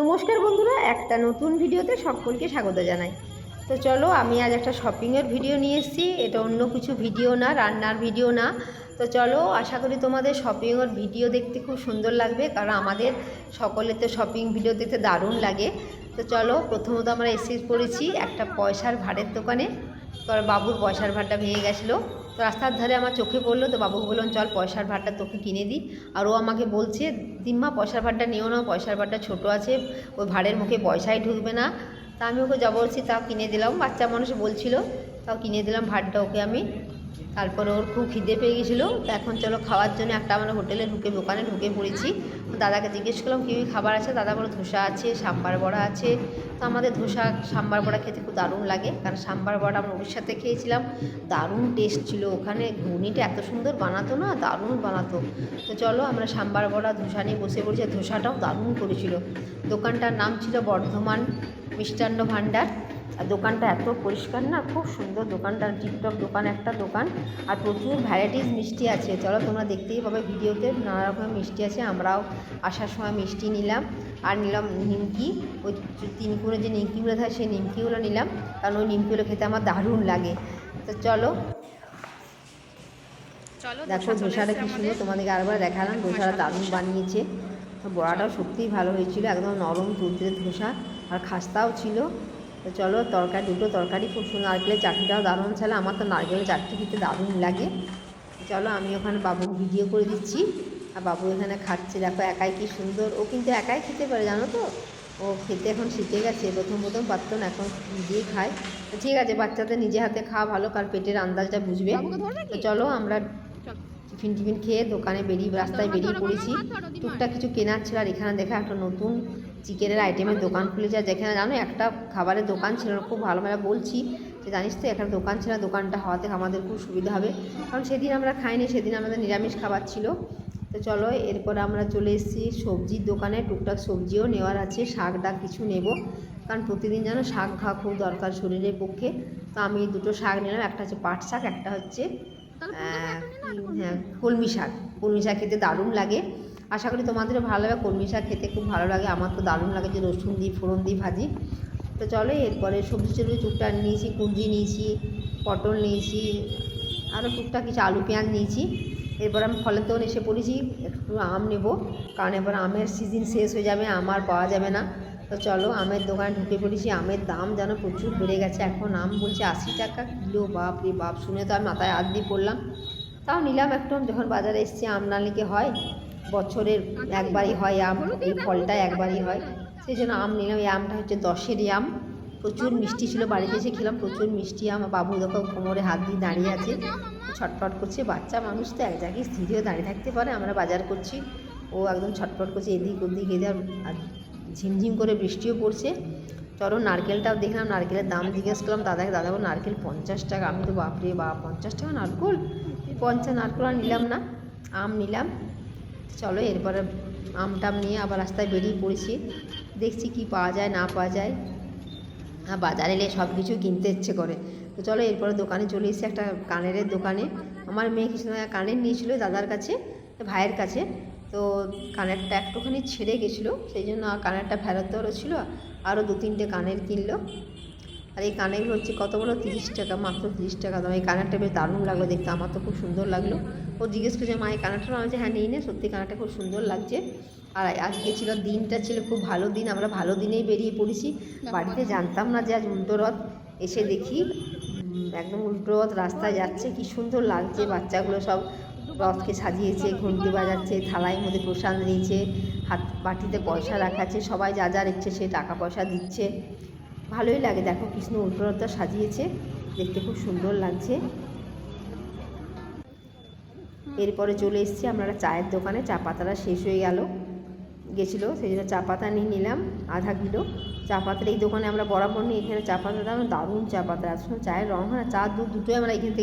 নমস্কার বন্ধুরা, একটা নতুন ভিডিওতে সকলকে স্বাগত জানাই। তো চলো, আমি আজ একটা শপিংয়ের ভিডিও নিয়ে এসেছি। এটা অন্য কিছু ভিডিও না, রান্নার ভিডিও না। তো চলো, আশা করি তোমাদের শপিংয়ের ভিডিও দেখতে খুব সুন্দর লাগবে, কারণ আমাদের সকলের তো শপিং ভিডিও দেখতে দারুণ লাগে। তো চলো, প্রথমত আমরা এসে পড়েছি একটা পয়সার ভাড়ের দোকানে। তো বাবুর পয়সার ভাড়টা ভেঙে গেছিল। তো রাস্তার ধারে আমার চোখে পড়ল, তো বাবুকে বললাম চল পয়সার ভাড়টা তোকে কিনে দিই। আর ও আমাকে বলছে দিম্মা পয়সার ভাড়টা নিও না, পয়সার ভাড়টা ছোটো আছে, ওই ভাড়ের মুখে পয়সাই ঢুকবে না। তা আমি ওকে জবরদস্তি তাও কিনে দিলাম। বাচ্চা মানুষ বলছিল, তাও কিনে দিলাম ভাড়টা ওকে আমি। তারপরে ওর খুব খিদে পেয়ে গেছিল। তো এখন চলো খাওয়ার জন্য একটা আমরা হোটেলে ঢুকে, দোকানে ঢুকে পড়েছি। দাদাকে জিজ্ঞেস করলাম, কী খাবার আছে? দাদা বলো ধোসা আছে, সাম্বার বড়া আছে। তো আমাদের ধোসা, সাম্বার বড়া খেতে খুব দারুণ লাগে, কারণ সাম্বার বড়া আমরা উড়িষ্যাতে খেয়েছিলাম। দারুণ টেস্ট ছিল ওখানে, ঘুগনিটা এত সুন্দর বানাতো না, দারুণ বানাতো। তো চলো, আমরা সাম্বার বড়া, ধোসা নিয়ে বসে পড়েছি ধোসাটাও দারুণ করেছিল। দোকানটার নাম ছিল বর্ধমান মিষ্টান্ন ভাণ্ডার। আর দোকানটা এত পরিষ্কার না খুব সুন্দর দোকানটা টিপটপ দোকান একটা দোকান আর প্রচুর ভ্যারাইটিস মিষ্টি আছে। চলো তোমরা দেখতেই পাবে ভিডিওতে নানা রকমের মিষ্টি আছে আমরাও আসার সময় মিষ্টি নিলাম। আর নিলাম নিমকি ওই তিন করে যে নিমকিগুলো থাকে সেই নিমকিগুলো নিলাম কারণ ওই নিমকিগুলো খেতে আমার দারুণ লাগে। তো চলো। চলো দেখো ধোসাটা কি সুন্দর তোমাদেরকে আরেকবার দেখালাম ধোসাটা দারুণ বানিয়েছে। বড়াটাও সত্যিই ভালো হয়েছিল একদম নরম তুলতুলে ধোসা আর খাস্তাও ছিল। তো চলো তরকারি দুটো তরকারি খুব সুন্দর। নারকেলের চাটনিটাও দারুণ ছিল আমার তো নারকেলের চাটনি খেতে দারুণ লাগে। চলো আমি ওখানে বাবুকে ভিডিও করে দিচ্ছি। আর বাবু এখানে খাচ্ছে দেখো একাই কি সুন্দর। ও কিন্তু একাই খেতে পারে জানো তো? ও খেতে এখন শিখে গেছে প্রথম প্রথম পারতো না এখন নিজেই খায়। তো ঠিক আছে বাচ্চাদের নিজে হাতে খাওয়া ভালো কারণ পেটের আন্দাজটা বুঝবে। তো চলো আমরা টিফিন টিফিন খেয়ে দোকানে বেরিয়ে রাস্তায় বেরিয়ে পড়েছি। টুকটাক কিছু কেনার ছিল আর এখানে দেখা একটা নতুন চিকেনের আইটেমের দোকান খুলেছে। আর যেখানে জানো একটা খাবারের দোকান ছিল না, খুব ভালো ভালো বলছি যে জানিস তো এখানে দোকান ছিল দোকানটা হওয়াতে আমাদের খুব সুবিধা হবে। কারণ সেদিন আমরা খাইনি সেদিন আমাদের নিরামিষ খাবার ছিল। তো চলো এরপর আমরা চলে এসেছি সবজির দোকানে। টুকটাক সবজিও নেওয়ার আছে শাক ডাক কিছু নেব। কারণ প্রতিদিন যেন শাক খাওয়া খুব দরকার শরীরের পক্ষে। তো আমি দুটো শাক নিলাম একটা হচ্ছে পাট শাক একটা হচ্ছে হ্যাঁ কলমি শাক। কলমি শাক খেতে দারুণ লাগে। আশা করি তোমাদেরও ভালো লাগে কলমি শাক খেতে খুব ভালো লাগে। আমার তো দারুণ লাগে যে রসুন দিই, ফোড়ন দিই, ভাজি। তো চলো, এরপরে সবজি টবজি টুকটাক নিয়েছি কুঞ্জি নিয়েছি, পটল নিয়েছি, আরও টুকটাক কিছু আলু, পেঁয়াজ নিয়েছি। এরপর আমি ফলের দোকানে এসে পড়েছি, একটু আম নেব, কারণ এবার আমের সিজন শেষ হয়ে যাবে, আম আর পাওয়া যাবে না। তো চলো, আমের দোকানে ঢুকে পড়েছি, আমের দাম যেন প্রচুর বেড়ে গেছে। এখন আম বলছে আশি টাকা কিলো, বাপ রে বাপ, শুনে তো আমি মাথায় দিয়ে পড়লাম। তাও নিলাম একটু যখন বাজারে এসেছি, আম না নিলে হয়? বছরের একবারই হয় আম, এই ফলটা একবারই হয়। সেই জন্য আম নিলাম, এই আমটা হচ্ছে দশেরই আম। প্রচুর মিষ্টি ছিল বাড়িতে, এসে খেলাম, প্রচুর মিষ্টি আম। বাবু দেখো কোমরে হাত দিয়ে দাঁড়িয়ে আছে, ছটফট করছে। বাচ্চা মানুষ তো এক জায়গায় স্থিরেও দাঁড়িয়ে থাকতে পারে, আমরা বাজার করছি। ও একদম ছটফট করছে, এদিক ওদিক এদের আর ঝিমঝিম করে বৃষ্টিও পড়ছে। চলো নারকেলটাও দেখলাম, নারকেলের দাম জিজ্ঞেস করলাম দাদাকে দাদা বল নারকেল পঞ্চাশ টাকা? আমি তো বাপরে বা পঞ্চাশ টাকা নারকেল? পঞ্চাশ, নারকেল আর নিলাম না, আম নিলাম। চলো এরপরে আম টাম নিয়ে আবার রাস্তায় বেরিয়ে পড়েছি। দেখছি কি পাওয়া যায়, না পাওয়া যায়। আর বাজারে এলে সব কিছু কিনতে ইচ্ছে করে। তো চলো এরপরে দোকানে চলে এসেছি একটা কানের দোকানে। আমার মেয়ে কিছু সময় কানের নিয়েছিল দাদার কাছে, ভাইয়ের কাছে। তো কানেরটা একটুখানি ছেড়ে গেছিল, সেই জন্য কানেরটা ফেরত দেওয়ারও ছিল। আরও দু তিনটে কানের কিনলো। আর এই কানেরগুলো হচ্ছে কত বলো তিরিশ টাকা মাত্র তিরিশ টাকা দাম। এই কানেরটা বেশ দারুণ লাগল দেখতে আমার তো খুব সুন্দর লাগল। ও জিজ্ঞেস করছে মা এই কানেরটা? আমি হ্যাঁ নিই না সত্যি কানেরটা খুব সুন্দর লাগছে। আর আজকে ছিল দিনটা ছিল খুব ভালো দিন আমরা ভালো দিনেই বেরিয়ে পড়েছি। বাড়িতে জানতাম না যে আজ উল্টো রথ এসে দেখি একদম উল্টো রথ রাস্তায় যাচ্ছে কি সুন্দর লাগছে বাচ্চাগুলো সব রথকে সাজিয়েছে ঘন্টি বাজাচ্ছে থালায় মধ্যে প্রসাদ নিয়েছে হাত বাটিতে পয়সা রাখাচ্ছে সবাই যা যা ইচ্ছে সে টাকা পয়সা দিচ্ছে। ভালোই লাগে। দেখো কৃষ্ণ উল্টো সাজিয়েছে। দেখতে খুব সুন্দর লাগছে। এরপরে চলে এসেছি আমরা চায়ের দোকানে। চা পাতাটা শেষ হয়ে গেল। গেছিল, সেই জন্য চা পাতা নিয়ে নিলাম, আধা কিলো। চা পাতার এই দোকানে আমরা বরাবর নিই এখানে চা পাতা দাম দারুণ চা পাতা। আসলে চায়ের রং হয় না, চা দুধ দুটোই আমরা এখান থেকে